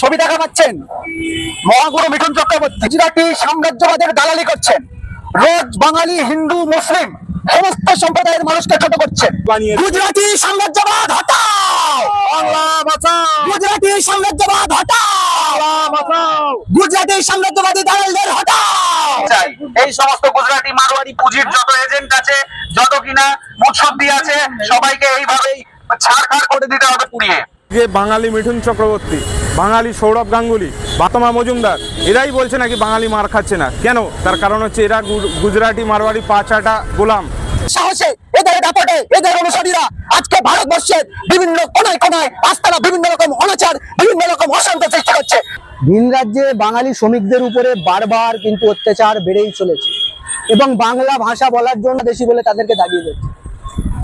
ছবি দেখা পাচ্ছেন। মহাগুরু মিঠুন চক্রবর্তী গুজরাটি সাম্রাজ্যবাদের দালালি করছেন। রোজ বাঙালি হিন্দু মুসলিম সমস্ত সম্প্রদায়ের মানুষকে ছোট করছেন। গুজরাটি সাম্রাজ্যবাদ হটাও! বাংলা বাঁচাও! গুজরাটি সাম্রাজ্যবাদ হটাও! গুজরাটি সাম্রাজ্যবাদী দালালদের হটাও! এই সমস্ত গুজরাটি মারোয়ারি পুঁজির যত এজেন্ট আছে যত কিনা মুৎসদ্দি আছে সবাইকে এইভাবেই ছাড়খাড় করে দিতে হবে পুড়িয়ে। যে বাঙালি মিঠুন চক্রবর্তী বাঙালি সৌরভ গাঙ্গুলি বাতমা মজুমদার এরাই বলছে নাকি বাঙালি মার খাচ্ছে না। কেন? তার কারণ হচ্ছে এরা গুজরাটি মারওয়ারি পাঁচাটা গোলাম। সাহসে এদের দাপটে এদের অনুসারীরা আজকে ভারতবর্ষের বিভিন্ন কোনায় কোনায় আস্তানা বিভিন্ন রকম অনাচার বিভিন্ন রকম অশান্ত চেষ্টা করছে। ভিন রাজ্যে বাঙালি শ্রমিকদের উপরে বারবার কিন্তু অত্যাচার বেড়েই চলেছে এবং বাংলা ভাষা বলার জন্য দেশি বলে তাদেরকে দাগিয়ে দিচ্ছে।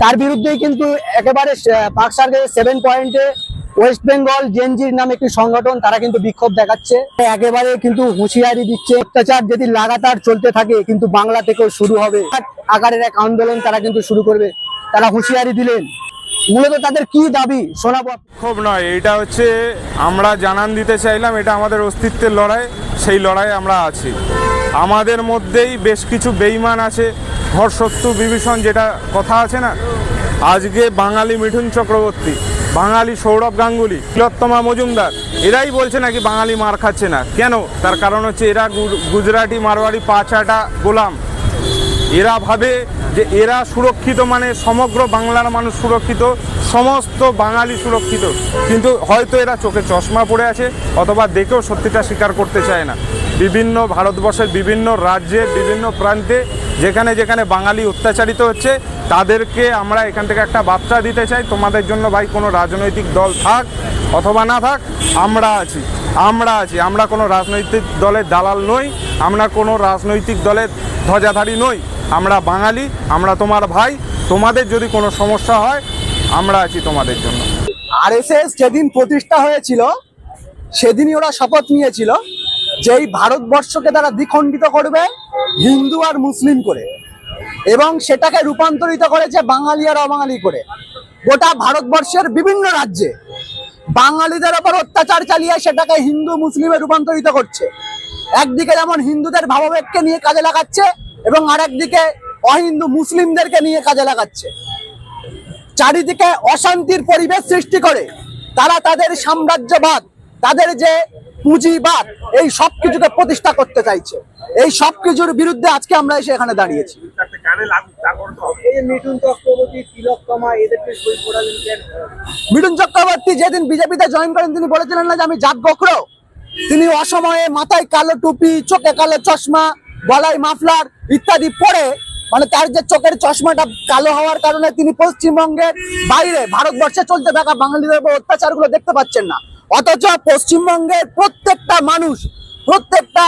তার বিরুদ্ধেই কিন্তু একেবারে পাক সার্কের সেভেন পয়েন্টে ওয়েস্ট বেঙ্গল জেনজির নামে একটি সংগঠন, তারা কিন্তু বিক্ষোভ দেখাচ্ছে। একেবারে কিন্তু হুঁশিয়ারি দিচ্ছে। অত্যাচার যদি লাগাতার চলতে থাকে, কিন্তু বাংলা থেকেও শুরু হবে। আকারের এক আন্দোলন তারা কিন্তু শুরু করবে। তারা হুঁশিয়ারি দিলেন। মূলত তাদের কি দাবি? শোনাবো ক্ষোভ নয় এটা হচ্ছে আমরা জানান দিতে চাইলাম, এটা আমাদের অস্তিত্বের লড়াই, সেই লড়াইয়ে আমরা আছি। আমাদের মধ্যেই বেশ কিছু বেইমান আছে। ঘর শত্রু বিভীষণ যেটা কথা আছে না আজকে বাঙালি মিঠুন চক্রবর্তী, বাঙালি সৌরভ গাঙ্গুলি, তিলোত্তমা মজুমদার, এরাই বলছে নাকি বাঙালি মার খাচ্ছে না। কেন? তার কারণ হচ্ছে এরা গুজরাটি মারোয়ারি পাঁচাটা গোলাম। এরা ভাবে যে এরা সুরক্ষিত মানে সমগ্র বাংলার মানুষ সুরক্ষিত, সমস্ত বাঙালি সুরক্ষিত। কিন্তু হয়তো এরা চোখে চশমা পড়ে আছে অথবা দেখেও সত্যিটা স্বীকার করতে চায় না। বিভিন্ন ভারতবর্ষের বিভিন্ন রাজ্যে বিভিন্ন প্রান্তে যেখানে যেখানে বাঙালি অত্যাচারিত হচ্ছে, তাদেরকে আমরা এখান থেকে একটা বার্তা দিতে চাই, তোমাদের জন্য ভাই কোনো রাজনৈতিক দল থাক অথবা না থাক, আমরা আছি। আমরা আছি, আমরা কোনো রাজনৈতিক দলের দালাল নই, আমরা কোনো রাজনৈতিক দলের ধ্বজাধারী নই। আমরা বাঙালি, আমরা তোমার ভাই, তোমাদের যদি কোনো সমস্যা হয়, আমরা আছি তোমাদের জন্য। আরএসএস যেদিন প্রতিষ্ঠা হয়েছিল, সেদিনই ওরা শপথ নিয়েছিল যে এই ভারতবর্ষকে তারা দ্বিখণ্ডিত করবে হিন্দু আর মুসলিম করে এবং সেটাকে রূপান্তরিত করেছে বাঙালি আর অবাঙালি করে। গোটা ভারতবর্ষের বিভিন্ন রাজ্যে বাঙালিদের ওপর অত্যাচার চালিয়ে সেটাকে হিন্দু, মুসলিমে রূপান্তরিত করছে। একদিকে যেমন হিন্দুদের ভাবাবেগকে নিয়ে কাজে লাগাচ্ছে এবং আরেকদিকে অহিন্দু মুসলিমদেরকে নিয়ে কাজে লাগাচ্ছে। চারিদিকে অশান্তির পরিবেশ সৃষ্টি করে। তারা তাদের সাম্রাজ্যবাদ তাদের যে পুঁজিবাদ এই সব কিছুকে প্রতিষ্ঠা করতে চাইছে। এই সব কিছুর বিরুদ্ধে আজকে আমরা এসে এখানে দাঁড়িয়েছি। মিঠুন চক্রবর্তী যেদিন বিজেপিতে জয়েন করেন তিনি বলেছিলেন না যে আমি জাত তিনি অসময়ে মাথায় কালো টুপি চোখে কালো চশমা গলায় মাফলার ইত্যাদি পরে মানে তার যে চোখের চশমাটা কালো হওয়ার কারণে তিনি পশ্চিমবঙ্গের বাইরে ভারতবর্ষে চলতে থাকা বাঙালিদের উপর অত্যাচারগুলো দেখতে পাচ্ছেন না। অথচ পশ্চিমবঙ্গের প্রত্যেকটা মানুষ, প্রত্যেকটা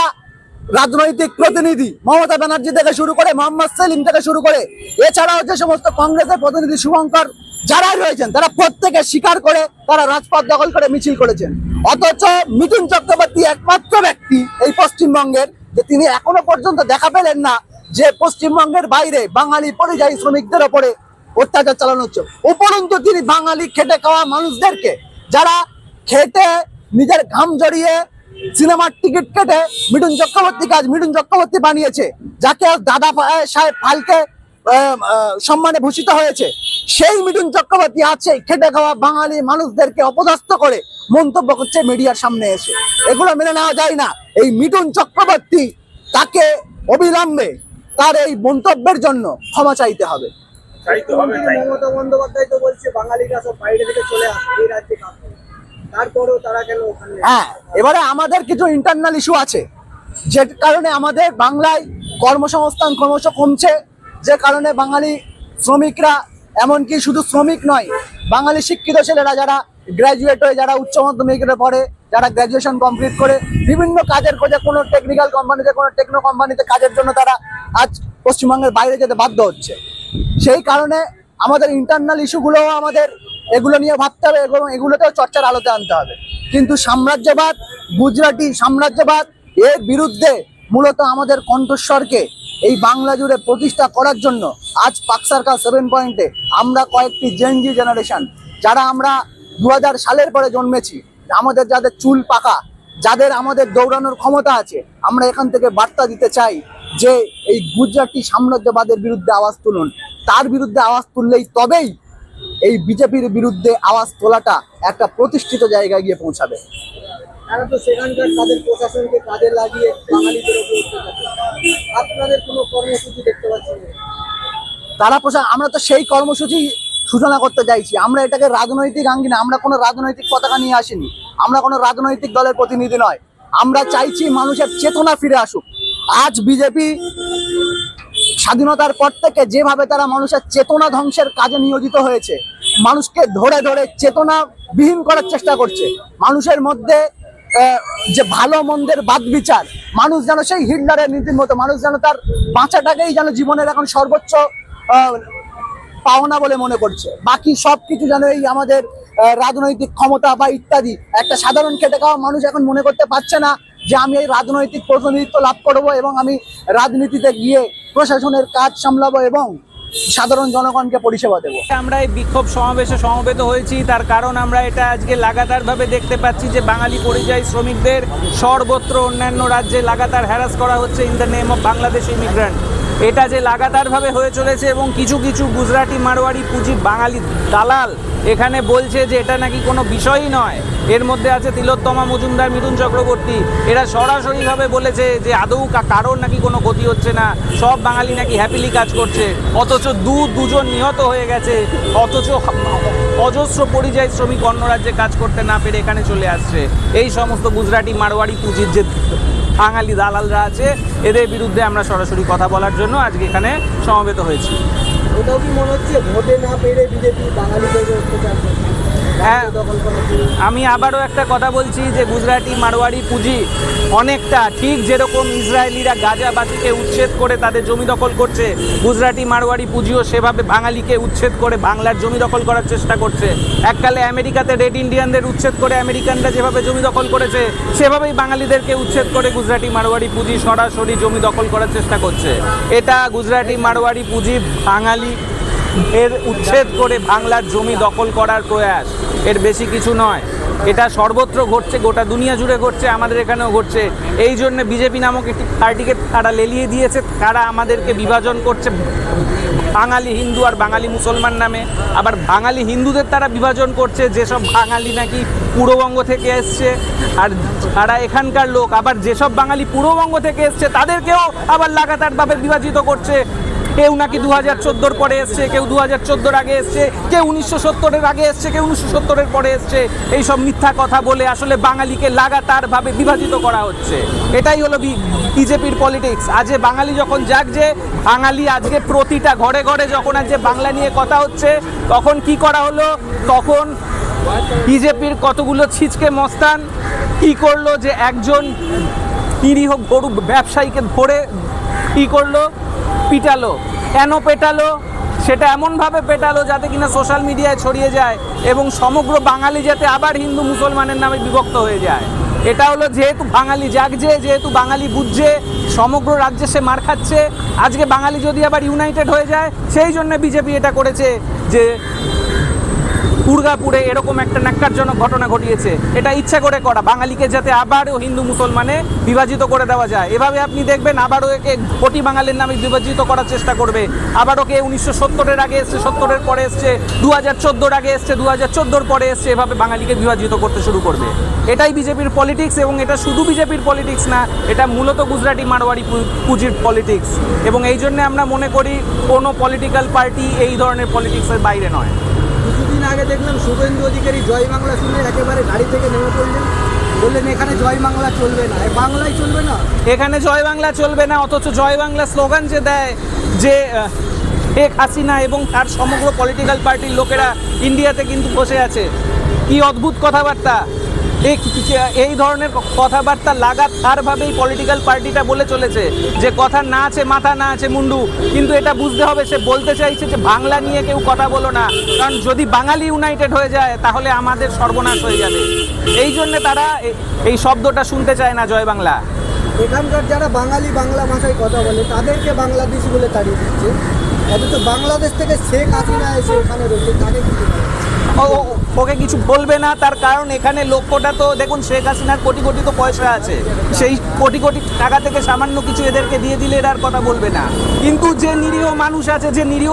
রাজনৈতিক প্রতিনিধি, মমতা ব্যানার্জি থেকে শুরু করে মোহাম্মদ সেলিম থেকে শুরু করে, এছাড়াও যে সমস্ত কংগ্রেসের প্রতিনিধি শুভঙ্কর যারাই রয়েছেন, তারা প্রত্যেকে স্বীকার করে, তারা রাজপথ দখল করে মিছিল করেছেন। অথচ মিঠুন চক্রবর্তী একমাত্র ব্যক্তি এই পশ্চিমবঙ্গের যে তিনি এখনও পর্যন্ত দেখা পেলেন না যে পশ্চিমবঙ্গের বাইরে বাঙালি পরিযায়ী শ্রমিকদের ওপরে অত্যাচার চালানো হচ্ছে। উপরন্তু তিনি বাঙালি খেটে খাওয়া মানুষদেরকে, যারা খেটে নিজের ঘাম জড়িয়ে সিনেমার টিকিট কেটে মিঠুন চক্রবর্তী কাজ মিঠুন চক্রবর্তী বানিয়েছে, যাকে দাদা সাহেব ফালকে সম্মানে ভূষিত হয়েছে। সেই মিঠুন চক্রবর্তী আছে খেটে খাওয়া বাঙালি মানুষদেরকে অপদস্থ করে মন্তব্য করছে মিডিয়ার সামনে এসে। এগুলো মেনে নেওয়া যায় না। এই মিঠুন চক্রবর্তী তাকে অবিলম্বে তার এই মন্তব্যের জন্য ক্ষমা চাইতে হবে। মমতা বন্দ্যোপাধ্যায় তো বলছে বাঙালিরা সব বাইরে থেকে চলে আসে এই রাজ্যে তারপরেও তারা কেন ওখানে? হ্যাঁ এবারে আমাদের কিছু ইন্টারনাল ইস্যু আছে। যে কারণে আমাদের বাংলায় কর্মসংস্থান ক্রমশ কমছে। যে কারণে বাঙালি শ্রমিকরা এমনকি শুধু শ্রমিক নয়, বাঙালি শিক্ষিত ছেলেরা যারা গ্র্যাজুয়েট হয়ে যারা উচ্চ মাধ্যমিকের পরে যারা গ্র্যাজুয়েশন কমপ্লিট করে, বিভিন্ন কাজের খোঁজে কোনো টেকনিক্যাল কোম্পানিতে কোনো টেকনো কোম্পানিতে কাজের জন্য তারা আজ পশ্চিমবঙ্গের বাইরে যেতে বাধ্য হচ্ছে। সেই কারণে আমাদের ইন্টারনাল ইস্যুগুলো আমাদের এগুলো নিয়ে ভাবতে হবে এবং এগুলোতেও চর্চার আলোতে আনতে হবে। কিন্তু সাম্রাজ্যবাদ, গুজরাটি সাম্রাজ্যবাদ, এর বিরুদ্ধে মূলত আমাদের কণ্ঠস্বরকে এই বাংলা জুড়ে প্রতিষ্ঠা করার জন্য আজ পাক সার্কাল সেভেন পয়েন্টে আমরা কয়েকটি জেনজি জেনারেশন যারা আমরা দু হাজার সালের পরে জন্মেছি, আমাদের যাদের চুল পাকা, যাদের আমাদের দৌড়ানোর ক্ষমতা আছে, আমরা এখান থেকে বার্তা দিতে চাই যে এই গুজরাটি সাম্রাজ্যবাদের বিরুদ্ধে আওয়াজ তুলুন। তার বিরুদ্ধে আওয়াজ তুললেই তবেই এই বিজেপির বিরুদ্ধে আওয়াজ তোলাটা একটা প্রতিষ্ঠিত জায়গায় গিয়ে পৌঁছাবে। তারা তো সেখানকার তাদের প্রশাসনকে কাজে লাগিয়ে বাঙালিদের উপর আপনাদের কোনো কর্মসূচি দেখতে পাচ্ছেন তারা প্রশাসন আমরা তো সেই কর্মসূচি সূচনা করতে চাইছি। আমরা এটাকে রাজনৈতিক আঙ্গিনা, আমরা কোনো রাজনৈতিক পতাকা নিয়ে আসিনি। আমরা কোনো রাজনৈতিক দলের প্রতিনিধি নয়। আমরা চাইছি মানুষের চেতনা ফিরে আসুক। আজ বিজেপি স্বাধীনতার পর থেকে যেভাবে তারা মানুষের চেতনা ধ্বংসের কাজে নিয়োজিত হয়েছে, মানুষকে ধরে ধরে চেতনা বিহীন করার চেষ্টা করছে। মানুষের মধ্যে যে ভালো মন্দের বাদ বিচার, মানুষ যেন সেই হিটলারের নীতির মতো, মানুষ যেন তার বাঁচাটাকেই যেন জীবনের এখন সর্বোচ্চ পাওনা বলে মনে করছে। বাকি সব কিছু যেন এই আমাদের রাজনৈতিক ক্ষমতা বা ইত্যাদি, একটা সাধারণ খেটে খাওয়া মানুষ এখন মনে করতে পারছে না যে আমি এই রাজনৈতিক প্রতিনিধিত্ব লাভ করব এবং আমি রাজনীতিতে গিয়ে প্রশাসনের কাজ সামলাবো এবং সাধারণ জনগণকে পরিষেবা দেবো। আমরা এই বিক্ষোভ সমাবেশে সমবেত হয়েছি, তার কারণ আমরা এটা আজকে লাগাতারভাবে দেখতে পাচ্ছি যে বাঙালি পরিযায়ী শ্রমিকদের সর্বত্র অন্যান্য রাজ্যে লাগাতার হ্যারাস করা হচ্ছে in the name of Bangladesh immigrant এটা যে লাগাতারভাবে হয়ে চলেছে এবং কিছু কিছু গুজরাটি, মারোয়ারি, পুঁজি, বাঙালি দালাল এখানে বলছে যে এটা নাকি কোনো বিষয়ই নয়। এর মধ্যে আছে তিলোত্তমা, মজুমদার মিথুন চক্রবর্তী। এরা সরাসরিভাবে বলেছে যে আদৌ কারোর নাকি কোনো ক্ষতি হচ্ছে না। সব বাঙালি নাকি হ্যাপিলি কাজ করছে। অথচ দু, দুজন নিহত হয়ে গেছে। অথচ অজস্র পরিযায়ী শ্রমিক অন্য রাজ্যে কাজ করতে না পেরে এখানে চলে আসছে। এই সমস্ত গুজরাটি, মারোয়ারি, পুঁজির যে বাঙালি দালালরা আছে, এদের বিরুদ্ধে আমরা সরাসরি কথা বলার জন্য আজকে এখানে সমবেত হয়েছি। ওটাও কি মনে হচ্ছে ভোটে না পেরে বিজেপি বাঙালিদের অত্যাচার হ্যাঁ। আমি আবারও একটা কথা বলছি যে গুজরাটি মারোয়ারি পুঁজি অনেকটা ঠিক যেরকম ইসরায়েলিরা গাজাবাসীকে উচ্ছেদ করে তাদের জমি দখল করছে, গুজরাটি মারোয়ারি পুঁজিও সেভাবে বাঙালিকে উচ্ছেদ করে বাংলার জমি দখল করার চেষ্টা করছে এককালে আমেরিকাতে রেড ইন্ডিয়ানদের উচ্ছেদ করে আমেরিকানরা যেভাবে জমি দখল করেছে, সেভাবেই বাঙালিদেরকে উচ্ছেদ করে গুজরাটি মারোয়ারি পুঁজি সরাসরি জমি দখল করার চেষ্টা করছে এটা গুজরাটি মারোয়ারি পুঁজি বাঙালি এর উচ্ছেদ করে বাংলার জমি দখল করার প্রয়াস। এর বেশি কিছু নয়। এটা সর্বত্র ঘটছে, গোটা দুনিয়া জুড়ে ঘটছে, আমাদের এখানেও ঘটছে। এই জন্য বিজেপি নামক একটি পার্টিকে তারা লেলিয়ে দিয়েছে, তারা আমাদেরকে বিভাজন করছে। বাঙালি হিন্দু আর বাঙালি মুসলমান নামে। আবার বাঙালি হিন্দুদের তারা বিভাজন করছে, যেসব বাঙালি নাকি পূর্ববঙ্গ থেকে এসছে। আর তারা এখানকার লোক, আবার যেসব বাঙালি পূর্ববঙ্গ থেকে এসছে, তাদেরকেও আবার লাগাতারভাবে বিভাজিত করছে। কেউ নাকি দু হাজার চোদ্দোর পরে এসছে, কেউ দু হাজার চোদ্দোর আগে এসছে, কেউ উনিশশো সত্তরের আগে এসছে, কেউ উনিশশো সত্তরের পরে এসছে। এইসব মিথ্যা কথা বলে আসলে বাঙালিকে লাগাতারভাবে বিভাজিত করা হচ্ছে। এটাই হলো বিজেপির পলিটিক্স আজকে বাঙালি যখন জাগছে, বাঙালি আজকে প্রতিটা ঘরে ঘরে যখন আজকে বাংলা নিয়ে কথা হচ্ছে, তখন কি করা হলো? তখন বিজেপির কতগুলো ছিচকে মস্তান, কি করল যে একজন নিরীহ গরু ব্যবসায়ীকে ধরে, কি করল? পিটালো। কেন পেটালো? সেটা এমনভাবে পেটালো যাতে কিনা সোশ্যাল মিডিয়ায় ছড়িয়ে যায় এবং সমগ্র বাঙালি যাতে আবার হিন্দু মুসলমানের নামে বিভক্ত হয়ে যায়। এটা হলো যেহেতু বাঙালি জাগছে, যেহেতু বাঙালি বুঝছে, সমগ্র রাজ্যে সে মার খাচ্ছে, আজকে বাঙালি যদি আবার ইউনাইটেড হয়ে যায়, সেই জন্য বিজেপি এটা করেছে যে দুর্গাপুরে এরকম একটা ন্যাক্কারজনক ঘটনা ঘটিয়েছে। এটা ইচ্ছা করে করা, বাঙালিকে যাতে আবারও হিন্দু মুসলমানে বিভাজিত করে দেওয়া যায়। এভাবে আপনি দেখবেন আবারও একে কোটি বাঙালির নামে বিভাজিত করার চেষ্টা করবে। আবারও কে উনিশশো সত্তরের আগে এসছে, সত্তরের পরে এসছে, দু হাজার চোদ্দোর আগে এসছে, দু হাজার চোদ্দোর পরে এসছে, এভাবে বাঙালিকে বিভাজিত করতে শুরু করবে। এটাই বিজেপির পলিটিক্স এবং এটা শুধু বিজেপির পলিটিক্স না, এটা মূলত গুজরাটি মারোয়ারি পুঁজির পলিটিক্স। এবং এই জন্যে আমরা মনে করি কোনো পলিটিক্যাল পার্টি এই ধরনের পলিটিক্সের বাইরে নয়। কিছুদিন আগে দেখলাম শুভেন্দু অধিকারী জয় বাংলা শুনে একেবারে গাড়ি থেকে নেমে পড়লেন। বললেন, এখানে জয় বাংলা চলবে না। বাংলায় চলবে না? এখানে জয় বাংলা চলবে না, অথচ জয় বাংলা স্লোগান যে দেয় যে শেখ হাসিনা এবং তার সমগ্র পলিটিক্যাল পার্টির লোকেরা ইন্ডিয়াতে কিন্তু বসে আছে। কি অদ্ভুত কথাবার্তা! এই এই ধরনের কথাবার্তা লাগাতারভাবেই পলিটিক্যাল পার্টিটা বলে চলেছে। যে কথা না আছে মাথা না আছে মুন্ডু। কিন্তু এটা বুঝতে হবে সে বলতে চাইছে যে বাংলা নিয়ে কেউ কথা বলো না। কারণ যদি বাঙালি ইউনাইটেড হয়ে যায় তাহলে আমাদের সর্বনাশ হয়ে যাবে। এই জন্য তারা এই শব্দটা শুনতে চায় না জয় বাংলা। এখানকার যারা বাঙালি বাংলা ভাষায় কথা বলে তাদেরকে বাংলাদেশি বলে তাড়িয়ে দিচ্ছে। অথচ বাংলাদেশ থেকে শেখ হাসিনা এসে এখানে রয়েছে তাকে ও- ওকে কিছু বলবে না, তার কারণ এখানে লক্ষ্যটা তো, দেখুন শেখ হাসিনার কোটি কোটি তো পয়সা আছে। সেই কোটি কোটি টাকা থেকে সামান্য কিছু এদেরকে দিয়ে দিলে এরা আর কথা বলবে না। কিন্তু যে নিরীহ মানুষ আছে, যে নিরীহ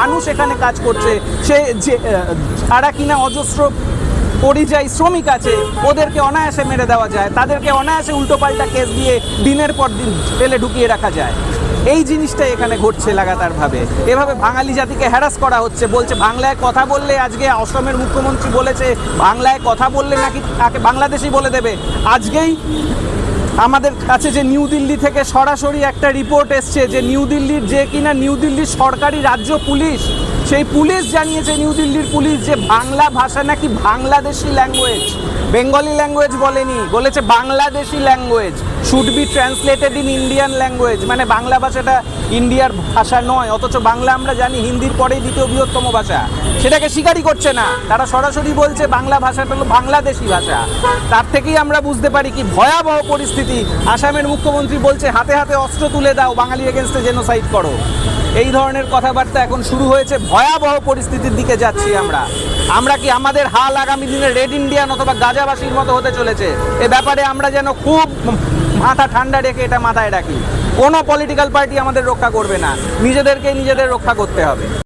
মানুষ এখানে কাজ করছে, সে যে যারা কিনা অজস্র পরিযায়ী শ্রমিক আছে, ওদেরকে অনায়াসে মেরে দেওয়া যায়। তাদেরকে অনায়াসে উল্টোপাল্টা কেস দিয়ে দিনের পর দিন ফেলে ঢুকিয়ে রাখা যায়। এই জিনিসটা এখানে ঘটছে লাগাতারভাবে। এভাবে বাঙালি জাতিকে হ্যারাস করা হচ্ছে, বলছে বাংলায় কথা বললে আজকে অসমের মুখ্যমন্ত্রী বলেছে, বাংলায় কথা বললে নাকি তাকে বাংলাদেশি বলে দেবে। আজকেই আমাদের কাছে যে নিউ দিল্লি থেকে সরাসরি একটা রিপোর্ট এসছে যে নিউ দিল্লির যে কিনা নিউ দিল্লির সরকারি রাজ্য পুলিশ, সেই পুলিশ জানিয়েছে নিউ দিল্লির পুলিশ যে বাংলা ভাষা নাকি বাংলাদেশি ল্যাঙ্গুয়েজ বেঙ্গলি ল্যাঙ্গুয়েজ বলেনি, বলেছে Bangladeshi language should be translated in Indian language মানে বাংলা ভাষাটা ইন্ডিয়ার ভাষা নয়, অথচ বাংলা আমরা জানি হিন্দির পরেই দ্বিতীয় বৃহত্তম ভাষা। সেটাকে স্বীকারই করছে না, তারা সরাসরি বলছে বাংলা ভাষাটা হলো বাংলাদেশি ভাষা। তার থেকেই আমরা বুঝতে পারি কি ভয়াবহ পরিস্থিতি। আসামের মুখ্যমন্ত্রী বলছে, হাতে হাতে অস্ত্র তুলে দাও, বাঙালি এগেনস্টে জেনোসাইড করো। এই ধরনের কথাবার্তা এখন শুরু হয়েছে, ভয়াবহ পরিস্থিতির দিকে যাচ্ছি আমরা। আমরা কি আমাদের হাল আগামী দিনে রেড ইন্ডিয়ান অথবা গাজাবাসীর মতো হতে চলেছে। এ ব্যাপারে আমরা যেন খুব মাথা ঠান্ডা রেখে এটা মাথায় রাখি। কোনো পলিটিক্যাল পার্টি আমাদের রক্ষা করবে না। নিজেদেরকে নিজেদের রক্ষা করতে হবে।